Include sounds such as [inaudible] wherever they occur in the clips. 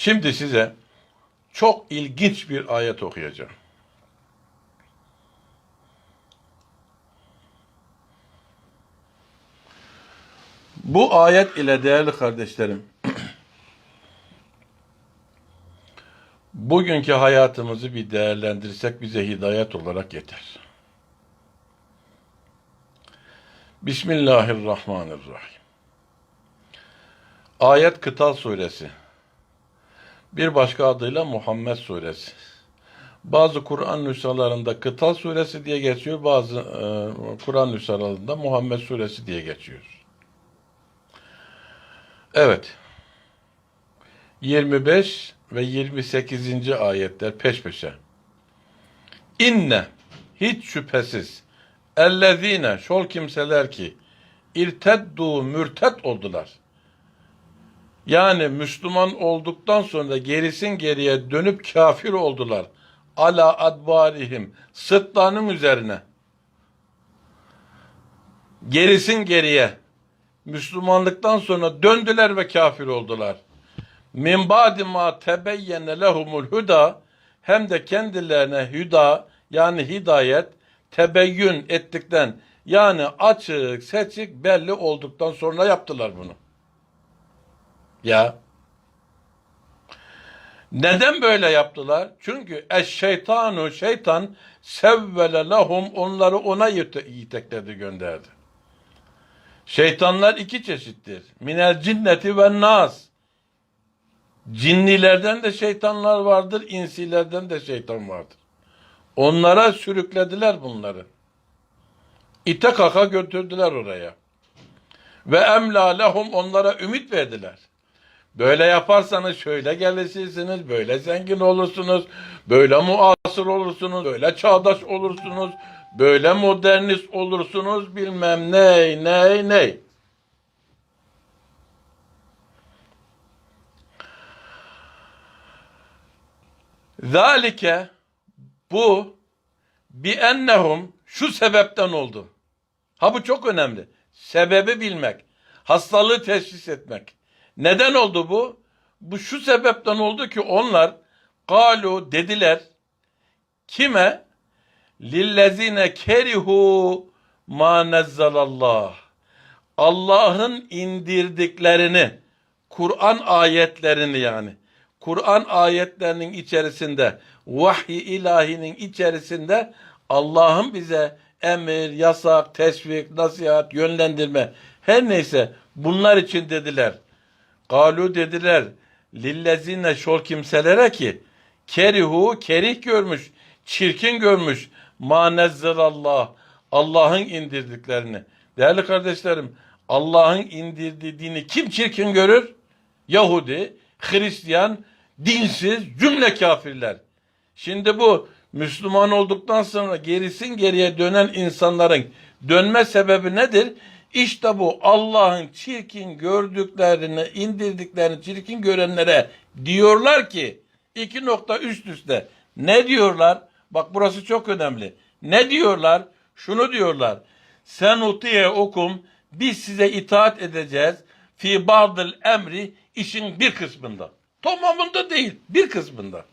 Şimdi size çok ilginç bir ayet okuyacağım. Bu ayet ile değerli kardeşlerim, [clears throat] bugünkü hayatımızı bir değerlendirsek bize hidayet olarak yeter. Bismillahirrahmanirrahim. Ayet Kıtal Suresi. Bir başka adıyla Muhammed Suresi. Bazı Kur'an nüshalarında Kıtal Suresi diye geçiyor, bazı e, Kur'an nüshalarında Muhammed Suresi diye geçiyor. Evet. 25 ve 28. ayetler peş peşe. İnne hiç şüphesiz ellezine şol kimseler ki irteddu mürtet oldular. Yani Müslüman olduktan sonra gerisin geriye dönüp kafir oldular. Ala adbarihim sırtlarının üzerine. Gerisin geriye Müslümanlıktan sonra döndüler ve kafir oldular. Min ba'di ma tebeyyene lehumul huda hem de kendilerine hüda yani hidayet tebeyyün ettikten yani açık seçik belli olduktan sonra yaptılar bunu. Ya. Neden böyle yaptılar? Çünkü eş şeytanu şeytan sevvele lahum onları ona yite- yitekledi gönderdi. Şeytanlar iki çeşittir. Minel cinneti ve nas. Cinnilerden de şeytanlar vardır, insilerden de şeytan vardır. Onlara sürüklediler bunları. İte kaka götürdüler oraya. Ve emla lehum onlara ümit verdiler. Böyle yaparsanız şöyle gelişirsiniz, böyle zengin olursunuz, böyle muasır olursunuz, böyle çağdaş olursunuz, böyle modernist olursunuz, bilmem ney ney ney. Zalike bu bi ennehum şu sebepten oldu. Ha bu çok önemli. Sebebi bilmek. Hastalığı teşhis etmek. Neden oldu bu? Bu şu sebepten oldu ki onlar galu dediler kime? Lillezine kerihu ma nezzalallah. Allah'ın indirdiklerini, Kur'an ayetlerini yani, Kur'an ayetlerinin içerisinde, vahiy ilahinin içerisinde Allah'ın bize emir, yasak, teşvik, nasihat, yönlendirme, her neyse bunlar için dediler. Galu dediler lillezine şol kimselere ki kerihu kerih görmüş, çirkin görmüş ma nezzelallah Allah'ın indirdiklerini. Değerli kardeşlerim Allah'ın indirdiği dini kim çirkin görür? Yahudi, Hristiyan, dinsiz cümle kafirler. Şimdi bu Müslüman olduktan sonra gerisin geriye dönen insanların dönme sebebi nedir? İşte bu Allah'ın çirkin gördüklerini, indirdiklerini çirkin görenlere diyorlar ki iki nokta üst üste. Ne diyorlar? Bak burası çok önemli. Ne diyorlar? Şunu diyorlar. Sen utiye okum biz size itaat edeceğiz. Fi ba'dil emri işin bir kısmında. Tamamında değil, bir kısmında.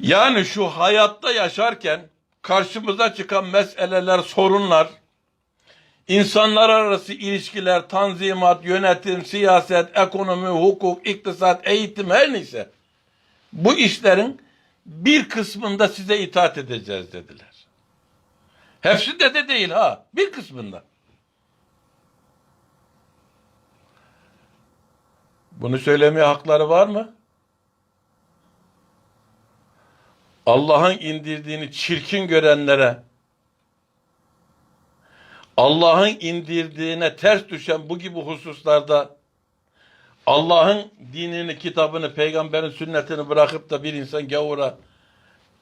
Yani şu hayatta yaşarken karşımıza çıkan meseleler, sorunlar, insanlar arası ilişkiler, tanzimat, yönetim, siyaset, ekonomi, hukuk, iktisat, eğitim her neyse bu işlerin bir kısmında size itaat edeceğiz dediler. Hepsi de de değil ha, bir kısmında. Bunu söylemeye hakları var mı? Allah'ın indirdiğini çirkin görenlere, Allah'ın indirdiğine ters düşen bu gibi hususlarda Allah'ın dinini, kitabını, peygamberin sünnetini bırakıp da bir insan gavura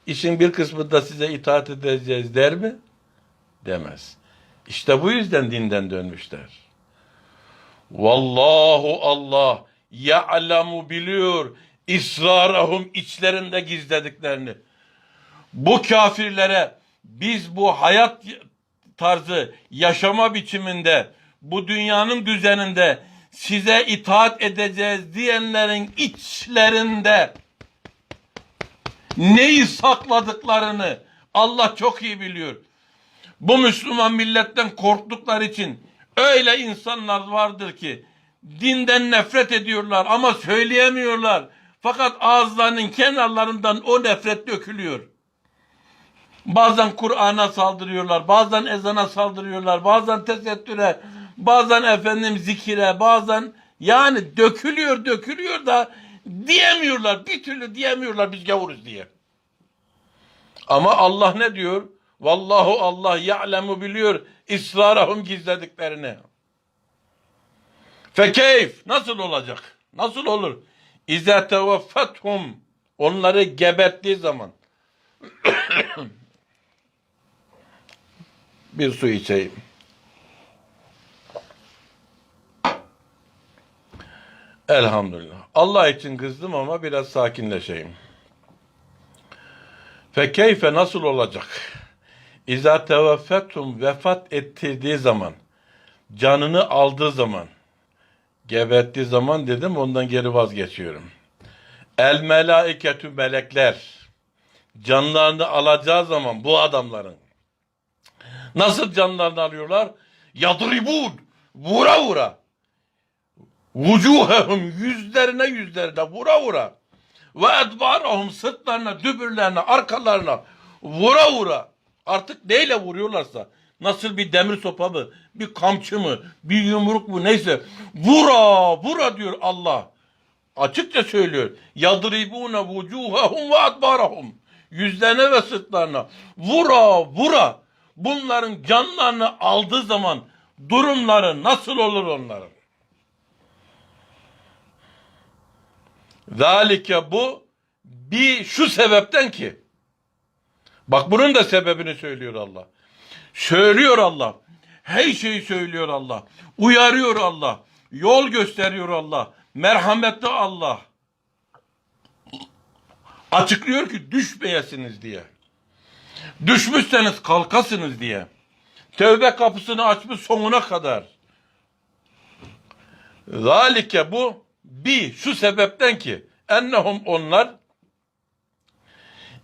işin bir kısmında size itaat edeceğiz der mi? Demez. İşte bu yüzden dinden dönmüşler. Vallahu Allah ya'lemu biliyor israrahum içlerinde gizlediklerini. Bu kafirlere biz bu hayat tarzı yaşama biçiminde bu dünyanın düzeninde size itaat edeceğiz diyenlerin içlerinde neyi sakladıklarını Allah çok iyi biliyor. Bu Müslüman milletten korktukları için öyle insanlar vardır ki dinden nefret ediyorlar ama söyleyemiyorlar. Fakat ağızlarının kenarlarından o nefret dökülüyor. Bazen Kur'an'a saldırıyorlar, bazen ezana saldırıyorlar, bazen tesettüre, bazen efendim zikire, bazen yani dökülüyor dökülüyor da diyemiyorlar. Bir türlü diyemiyorlar biz gavuruz diye. Ama Allah ne diyor? Vallahu Allah ya'lemu biliyor israrahum gizlediklerini. Fekeyf nasıl olacak? Nasıl olur? İze tevaffethum onları gebettiği zaman [clears throat] bir su içeyim. Elhamdülillah. Allah için kızdım ama biraz sakinleşeyim. Fekeyfe nasıl olacak? İza teveffetum vefat ettirdiği zaman, canını aldığı zaman, gebettiği zaman dedim ondan geri vazgeçiyorum. El melaiketü melekler, canlarını alacağı zaman bu adamların, nasıl canlarını alıyorlar? Yadribun, vura vura. Vucuhehum, yüzlerine yüzlerine vura vura. Ve edbarahum sırtlarına, dübürlerine, arkalarına vura vura. Artık neyle vuruyorlarsa nasıl bir demir sopa mı, bir kamçı mı, bir yumruk mu neyse vura vura diyor Allah. Açıkça söylüyor. Yadribune vucuhahum ve adbarahum. Yüzlerine ve sırtlarına vura vura. Bunların canlarını aldığı zaman durumları nasıl olur onların? Zalike bu bir şu sebepten ki bak bunun da sebebini söylüyor Allah. Söylüyor Allah. Her şeyi söylüyor Allah. Uyarıyor Allah. Yol gösteriyor Allah. Merhametli Allah. Açıklıyor ki düşmeyesiniz diye. Düşmüşseniz kalkasınız diye. Tövbe kapısını açmış sonuna kadar. Zalike bu bir şu sebepten ki ennehum onlar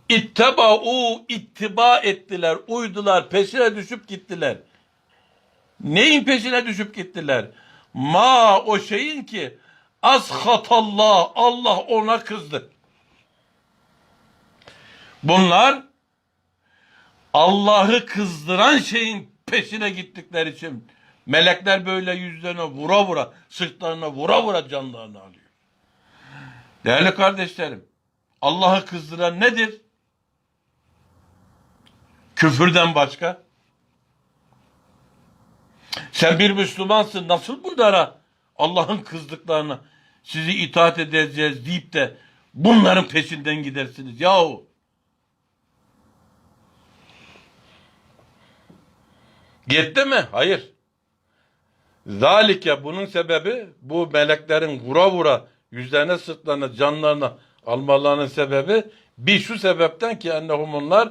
itteba'u ittiba ettiler, uydular, peşine düşüp gittiler. Neyin peşine düşüp gittiler? Ma o şeyin ki ashatallah Allah ona kızdı. Bunlar Allah'ı kızdıran şeyin peşine gittikleri için melekler böyle yüzlerine vura vura, sırtlarına vura vura canlarını alıyor. Değerli kardeşlerim, Allah'ı kızdıran nedir? Küfürden başka. Sen bir Müslümansın, nasıl bunlara Allah'ın kızdıklarına sizi itaat edeceğiz deyip de bunların peşinden gidersiniz yahu. Gitti mi? Hayır. Zalike bunun sebebi bu meleklerin vura vura yüzlerine sırtlarına canlarına almalarının sebebi bir şu sebepten ki ennehum onlar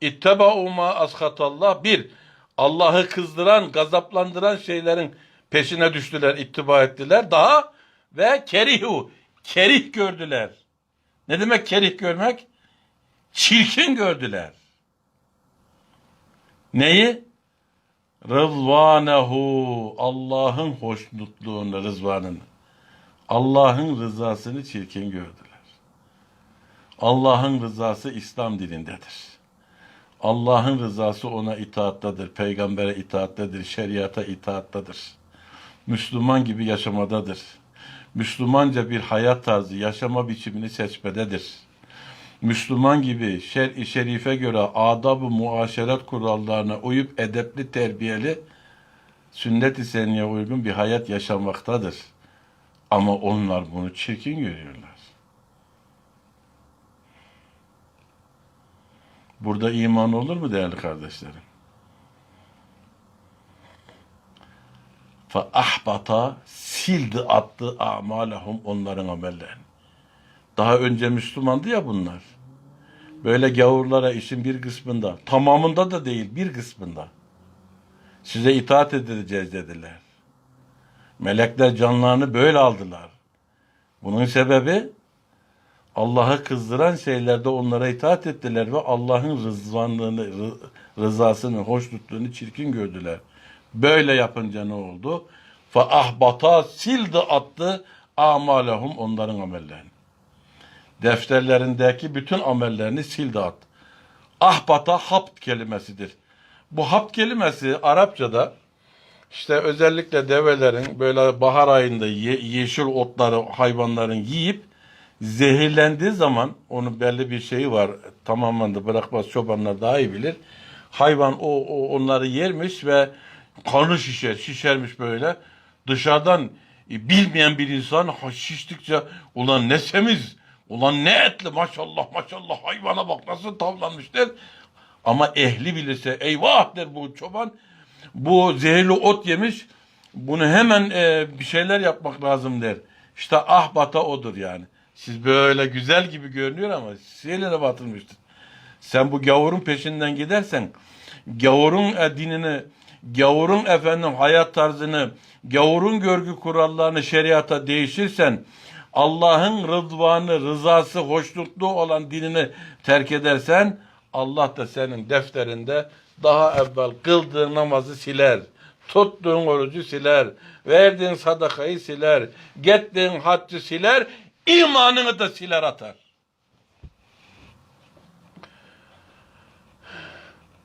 itteba'u ma ashatallah bir Allah'ı kızdıran, gazaplandıran şeylerin peşine düştüler, ittiba ettiler. Daha ve kerihu, kerih gördüler. Ne demek kerih görmek? Çirkin gördüler. Neyi? Rızvanehu Allah'ın hoşnutluğunu, rızvanını. Allah'ın rızasını çirkin gördüler. Allah'ın rızası İslam dilindedir. Allah'ın rızası ona itaattadır, peygambere itaattedir, şeriata itaattadır. Müslüman gibi yaşamadadır. Müslümanca bir hayat tarzı, yaşama biçimini seçmededir. Müslüman gibi şer-i şerife göre adab-ı muaşeret kurallarına uyup edepli terbiyeli sünnet-i seniyye uygun bir hayat yaşamaktadır. Ama onlar bunu çirkin görüyorlar. Burada iman olur mu değerli kardeşlerim? Ahbata sildi attı amalahum onların amellerini. Daha önce Müslümandı ya bunlar. Böyle gavurlara işin bir kısmında, tamamında da değil bir kısmında. Size itaat edeceğiz dediler. Melekler canlarını böyle aldılar. Bunun sebebi Allah'ı kızdıran şeylerde onlara itaat ettiler ve Allah'ın rızvanlığını, rı- rızasını, hoşnutluğunu çirkin gördüler. Böyle yapınca ne oldu? Fa ahbata sildi attı amalehum onların amellerini. Defterlerindeki bütün amellerini sildi attı. Ahbata hapt kelimesidir. Bu hapt kelimesi Arapçada işte özellikle develerin böyle bahar ayında ye- yeşil otları hayvanların yiyip zehirlendiği zaman onun belli bir şeyi var. Tamamen de bırakmaz çobanlar daha iyi bilir. Hayvan o, o onları yermiş ve kanı şişer, şişermiş böyle. Dışarıdan e, bilmeyen bir insan şiştikçe ulan ne semiz, ulan ne etli maşallah maşallah hayvana bak nasıl tavlanmış der. Ama ehli bilirse eyvah der bu çoban. Bu zehirli ot yemiş. Bunu hemen e, bir şeyler yapmak lazım der. İşte ahbata odur yani. Siz böyle güzel gibi görünüyor ama şeylere batılmıştır. Sen bu gavurun peşinden gidersen gavurun e, dinini, gavurun efendim hayat tarzını, gavurun görgü kurallarını şeriata değişirsen Allah'ın rıdvanı, rızası, hoşnutluğu olan dinini terk edersen Allah da senin defterinde daha evvel kıldığın namazı siler. Tuttuğun orucu siler. Verdiğin sadakayı siler. Gittiğin haccı siler. imanını da siler atar.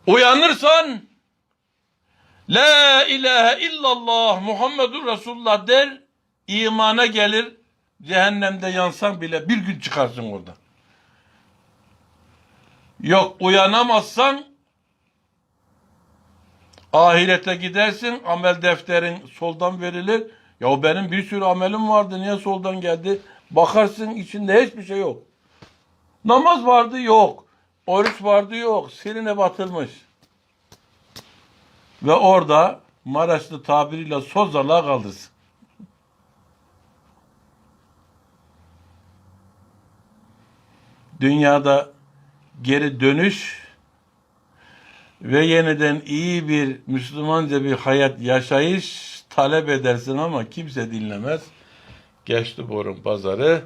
Uyanırsan La ilahe illallah Muhammedur Resulullah der imana gelir cehennemde yansan bile bir gün çıkarsın orada. Yok uyanamazsan ahirete gidersin amel defterin soldan verilir. Ya benim bir sürü amelim vardı niye soldan geldi? Bakarsın içinde hiçbir şey yok. Namaz vardı yok. Oruç vardı yok. Siline batılmış. Ve orada Maraşlı tabiriyle sozalığa kalırsın. Dünyada geri dönüş ve yeniden iyi bir Müslümanca bir hayat yaşayış talep edersin ama kimse dinlemez. Geçti borun pazarı.